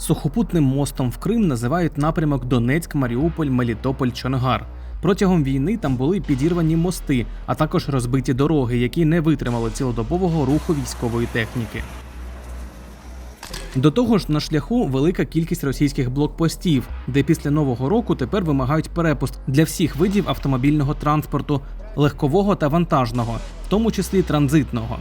Сухопутним мостом в Крим називають напрямок Донецьк, Маріуполь, Мелітополь, Чонгар. Протягом війни там були підірвані мости, а також розбиті дороги, які не витримали цілодобового руху військової техніки. До того ж, на шляху велика кількість російських блокпостів, де після нового року тепер вимагають перепуск для всіх видів автомобільного транспорту, легкового та вантажного, в тому числі транзитного.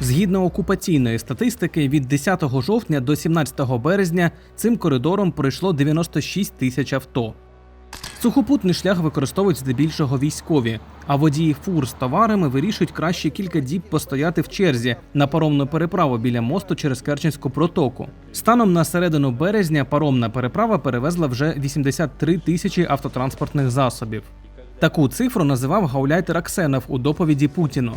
Згідно окупаційної статистики, від 10 жовтня до 17 березня цим коридором пройшло 96 тисяч авто. Сухопутний шлях використовують здебільшого військові, а водії фур з товарами вирішують краще кілька діб постояти в черзі на паромну переправу біля мосту через Керченську протоку. Станом на середину березня паромна переправа перевезла вже 83 тисячі автотранспортних засобів. Таку цифру називав гауляйтер Аксенов у доповіді Путіну.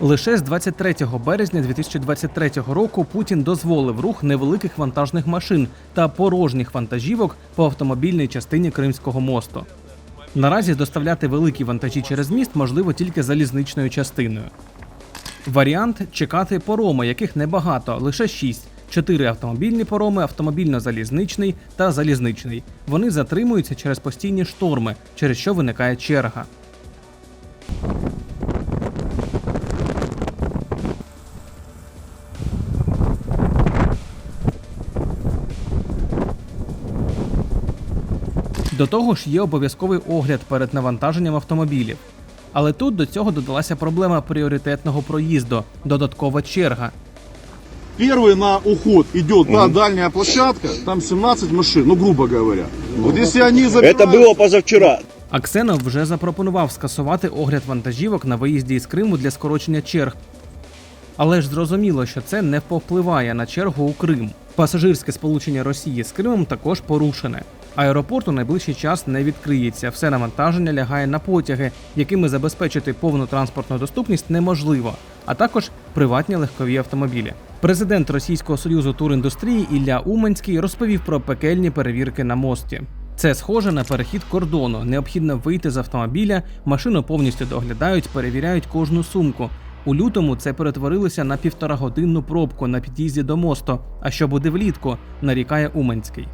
Лише з 23 березня 2023 року Путін дозволив рух невеликих вантажних машин та порожніх вантажівок по автомобільній частині Кримського мосту. Наразі доставляти великі вантажі через міст можливо тільки залізничною частиною. Варіант чекати пороми, яких небагато, лише 6. Чотири автомобільні пороми, автомобільно-залізничний та залізничний. Вони затримуються через постійні шторми, через що виникає черга. До того ж, є обов'язковий огляд перед навантаженням автомобілів. Але тут до цього додалася проблема пріоритетного проїзду, додаткова черга. Первый на уход идет та дальняя площадка, там 17 машин, ну грубо говоря. Вот если они забирают... Это было позавчера. Аксенов вже запропонував скасувати огляд вантажівок на виїзді із Криму для скорочення черг. Але ж зрозуміло, що це не повпливає на чергу у Крим. Пасажирське сполучення Росії з Кримом також порушене. Аеропорт у найближчий час не відкриється. Все навантаження лягає на потяги, якими забезпечити повну транспортну доступність неможливо, а також приватні легкові автомобілі. Президент Російського союзу туріндустрії Ілля Уманський розповів про пекельні перевірки на мості. Це схоже на перехід кордону. Необхідно вийти з автомобіля, машину повністю доглядають, перевіряють кожну сумку. У лютому це перетворилося на півторагодинну пробку на під'їзді до мосту. А що буде влітку, нарікає Уманський.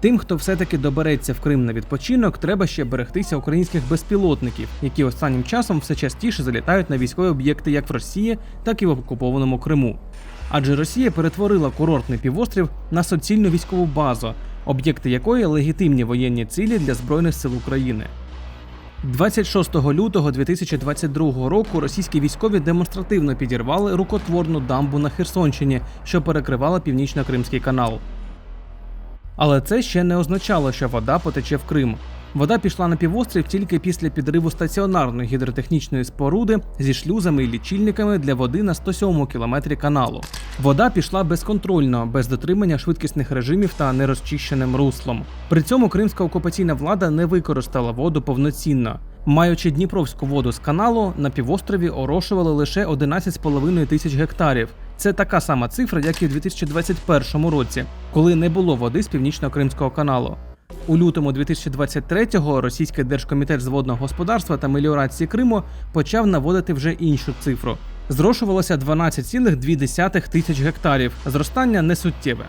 Тим, хто все-таки добереться в Крим на відпочинок, треба ще берегтися українських безпілотників, які останнім часом все частіше залітають на військові об'єкти як в Росії, так і в окупованому Криму. Адже Росія перетворила курортний півострів на суцільну військову базу, об'єкти якої легітимні воєнні цілі для збройних сил України. 26 лютого 2022 року російські військові демонстративно підірвали рукотворну дамбу на Херсонщині, що перекривала північно-кримський канал. Але це ще не означало, що вода потече в Крим. Вода пішла на півострів тільки після підриву стаціонарної гідротехнічної споруди зі шлюзами і лічильниками для води на 107 кілометрі каналу. Вода пішла безконтрольно, без дотримання швидкісних режимів та нерозчищеним руслом. При цьому кримська окупаційна влада не використала воду повноцінно. Маючи Дніпровську воду з каналу, на півострові орошували лише 11,5 тисяч гектарів. Це така сама цифра, як і в 2021 році, коли не було води з північно-кримського каналу. У лютому 2023-го російський держкомітет з водного господарства та меліорації Криму почав наводити вже іншу цифру. Зрошувалося 12,2 тисяч гектарів. Зростання несуттєве.